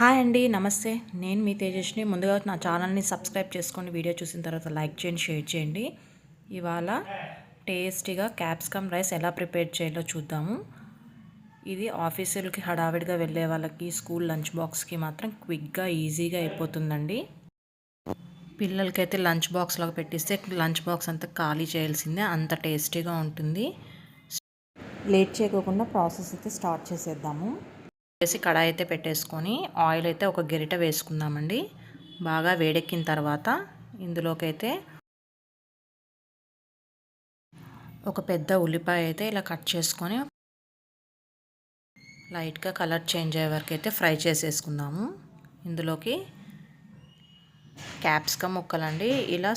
Hi అండి నమస్తే. నేను మీ తేజస్ని ముందుగా నా ఛానల్ని సబ్స్క్రైబ్ చేసుకోండి వీడియో చూసిన తర్వాత లైక్ చేయండి షేర్ చేయండి. ఇవాళ టేస్టీగా క్యాప్సికమ్ రైస్ ఎలా ప్రిపేర్ చేయాలో చూద్దాము. ఇది ఆఫీసులకి హడావిడిగా వెళ్ళే వాళ్ళకి స్కూల్ లంచ్ బాక్స్కి మాత్రం క్విక్గా ఈజీగా అయిపోతుందండి. పిల్లలకైతే లంచ్ బాక్స్లాగా పెట్టిస్తే లంచ్ బాక్స్ అంతా ఖాళీ చేయాల్సిందే అంత టేస్టీగా ఉంటుంది. లేట్ చేయకోకుండా ప్రాసెస్ అయితే స్టార్ట్ చేసేద్దాము. వేసి కడాయి అయితే పెట్టేసుకొని ఆయిల్ అయితే ఒక గెరిట వేసుకుందామండి. బాగా వేడెక్కిన తర్వాత ఇందులోకైతే ఒక పెద్ద ఉల్లిపాయ అయితే ఇలా కట్ చేసుకొని లైట్గా కలర్ చేంజ్ అయ్యే వరకు అయితే ఫ్రై చేసేసుకుందాము. ఇందులోకి క్యాప్సికమ్ ముక్కలండి. ఇలా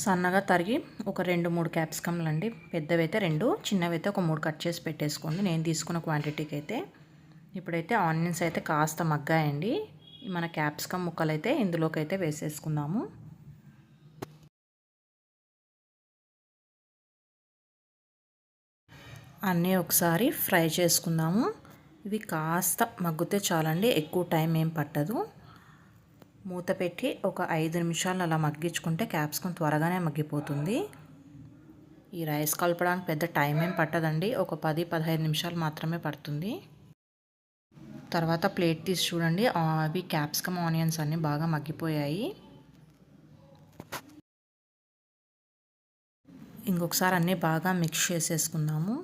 సన్నగా తరిగి ఒక రెండు మూడు క్యాప్సికమ్లు అండి పెద్దవి అయితే రెండు చిన్నవి అయితే ఒక మూడు కట్ చేసి పెట్టేసుకోండి. నేను తీసుకున్న క్వాంటిటీకి అయితే ఇప్పుడైతే ఆనియన్స్ అయితే కాస్త మగ్గాయండి. మన క్యాప్సికమ్ ముక్కలు అయితే ఇందులోకి అయితే వేసేసుకుందాము. అన్నీ ఒకసారి ఫ్రై చేసుకుందాము. ఇవి కాస్త మగ్గితే చాలండి ఎక్కువ టైం ఏం పట్టదు. మూత పెట్టి ఒక ఐదు నిమిషాలు అలా మగ్గించుకుంటే క్యాప్సికమ్ త్వరగానే మగ్గిపోతుంది. ఈ రైస్ కలపడానికి పెద్ద టైం ఏం పట్టదండి ఒక పది పదహైదు నిమిషాలు మాత్రమే పడుతుంది. తర్వాత ప్లేట్ తీసి చూడండి. అవి క్యాప్సికమ్ ఆనియన్స్ అన్నీ బాగా మగ్గిపోయాయి. ఇంకొకసారి అన్నీ బాగా మిక్స్ చేసేసుకుందాము.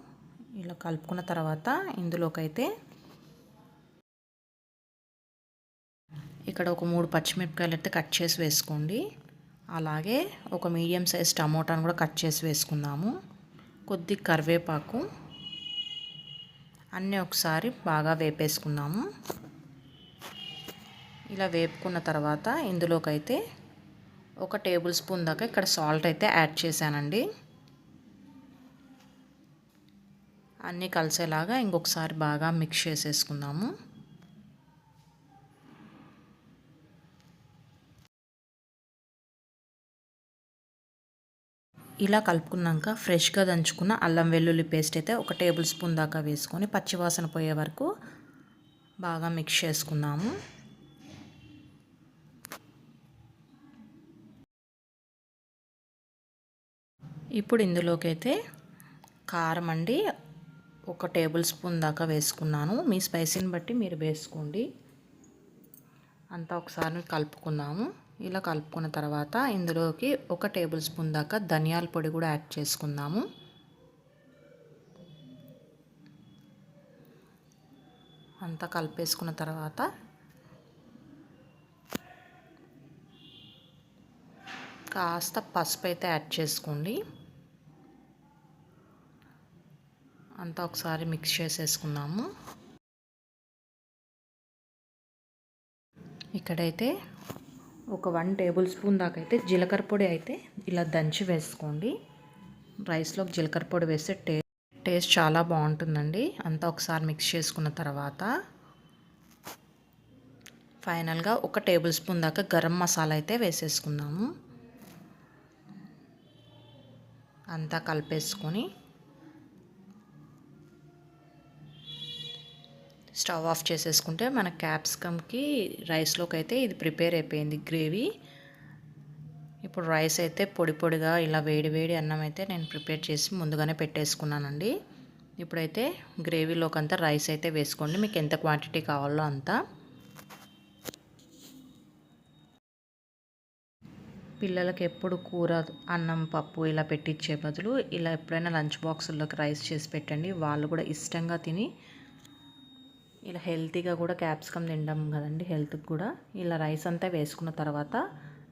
ఇలా కలుపుకున్న తర్వాత ఇందులోకైతే ఇక్కడ ఒక మూడు పచ్చిమిరపకాయలు అయితే కట్ చేసి వేసుకోండి. అలాగే ఒక మీడియం సైజ్ టమోటాను కూడా కట్ చేసి వేసుకుందాము. కొద్ది కరివేపాకు. అన్నీ ఒకసారి బాగా వేపేసుకుందాము. ఇలా వేపుకున్న తర్వాత ఇందులోకైతే ఒక టేబుల్ స్పూన్ దాకా ఇక్కడ సాల్ట్ అయితే యాడ్ చేశానండి. అన్నీ కలిసేలాగా ఇంకొకసారి బాగా మిక్స్ చేసేసుకుందాము. ఇలా కలుపుకున్నాక ఫ్రెష్గా దంచుకున్న అల్లం వెల్లుల్లి పేస్ట్ అయితే ఒక టేబుల్ స్పూన్ దాకా వేసుకొని పచ్చివాసన పోయే వరకు బాగా మిక్స్ చేసుకున్నాము ఇప్పుడు ఇందులోకైతే కారం అండి ఒక టేబుల్ స్పూన్ దాకా వేసుకున్నాను. మీ స్పైసీని బట్టి మీరు వేసుకోండి. అంతా ఒకసారి కలుపుకుందాము. ఇలా కలుపుకున్న తర్వాత ఇందులోకి ఒక టేబుల్ స్పూన్ దాకా ధనియాల పొడి కూడా యాడ్ చేసుకుందాము. అంతా కలిపేసుకున్న తర్వాత కాస్త పసుపు అయితే యాడ్ చేసుకోండి. అంతా ఒకసారి మిక్స్ చేసేసుకుందాము. ఇక్కడైతే ఒక వన్ టేబుల్ స్పూన్ దాకా అయితే జీలకర్ర పొడి అయితే ఇలా దంచి వేసుకోండి. రైస్లోకి జీలకర్ర పొడి వేస్తే టే టేస్ట్ చాలా బాగుంటుందండి. అంతా ఒకసారి మిక్స్ చేసుకున్న తర్వాత ఫైనల్గా ఒక టేబుల్ స్పూన్ దాకా గరం మసాలా అయితే వేసేసుకుందాము. అంతా కలిపేసుకొని స్టవ్ ఆఫ్ చేసేసుకుంటే మన క్యాప్సికమ్కి రైస్లోకి అయితే ఇది ప్రిపేర్ అయిపోయింది గ్రేవీ. ఇప్పుడు రైస్ అయితే పొడి పొడిగా ఇలా వేడి వేడి అన్నం అయితే నేను ప్రిపేర్ చేసి ముందుగానే పెట్టేసుకున్నానండి. ఇప్పుడైతే గ్రేవీలోకి అంతా రైస్ అయితే వేసుకోండి. మీకు ఎంత క్వాంటిటీ కావాలో అంతా. పిల్లలకి ఎప్పుడు కూర అన్నం పప్పు ఇలా పెట్టించే బదులు ఇలా ఎప్పుడైనా లంచ్ బాక్సుల్లోకి రైస్ చేసి పెట్టండి. వాళ్ళు కూడా ఇష్టంగా తిని ఇలా హెల్తీగా కూడా క్యాప్సికమ్ తింటాం కదండి హెల్త్కి కూడా. ఇలా రైస్ అంతా వేసుకున్న తర్వాత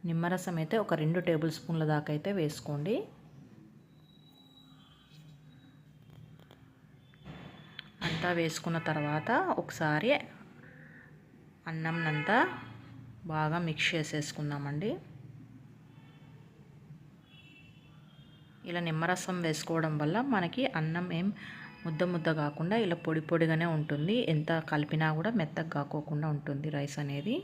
నిమ్మరసం అయితే ఒక రెండు టేబుల్ స్పూన్ల దాకా అయితే వేసుకోండి. అంతా వేసుకున్న తర్వాత ఒకసారి అన్నంనంతా బాగా మిక్స్ చేసేసుకుందామండి. ఇలా నిమ్మరసం వేసుకోవడం వల్ల మనకి అన్నం ఏం ముద్ద ముద్ద కాకుండా ఇలా పొడి పొడిగానే ఉంటుంది. ఎంత కలిపినా కూడా మెత్తగా కాకోకుండా ఉంటుంది రైస్ అనేది.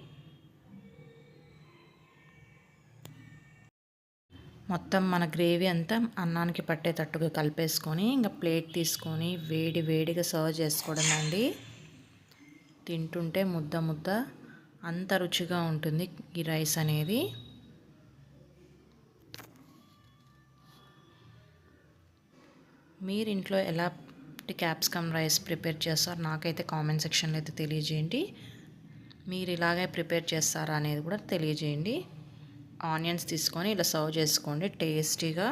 మొత్తం మన గ్రేవీ అంతా అన్నానికి పట్టేటట్టుగా కలిపేసుకొని ఇంకా ప్లేట్ తీసుకొని వేడి వేడిగా సర్వ్ చేసుకోవడం అండి. తింటుంటే ముద్ద ముద్ద అంత రుచిగా ఉంటుంది ఈ రైస్ అనేది. మీరు ఇంట్లో ఎలా క్యాప్సికమ్ రైస్ ప్రిపేర్ చేస్తారు. నాకైతే కామెంట్ సెక్షన్లో అయితే తెలియజేయండి. మీరు ఇలాగే ప్రిపేర్ చేస్తారా అనేది కూడా తెలియజేయండి. ఆనియన్స్ తీసుకొని ఇలా సర్వ్ చేసుకోండి. టేస్టీగా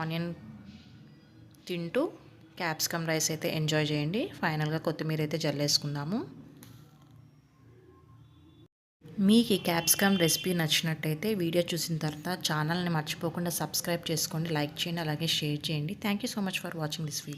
ఆనియన్ తింటూ క్యాప్సికమ్ రైస్ అయితే ఎంజాయ్ చేయండి. ఫైనల్గా కొత్తిమీర అయితే జల్లేసుకుందాము. మీకు ఈ క్యాప్సికమ్ రెసిపీ నచ్చినట్టయితే వీడియో చూసిన తర్వాత ఛానల్ని మర్చిపోకుండా సబ్స్క్రైబ్ చేసుకోండి. లైక్ చేయండి అలాగే షేర్ చేయండి. Thank you so much for watching this video.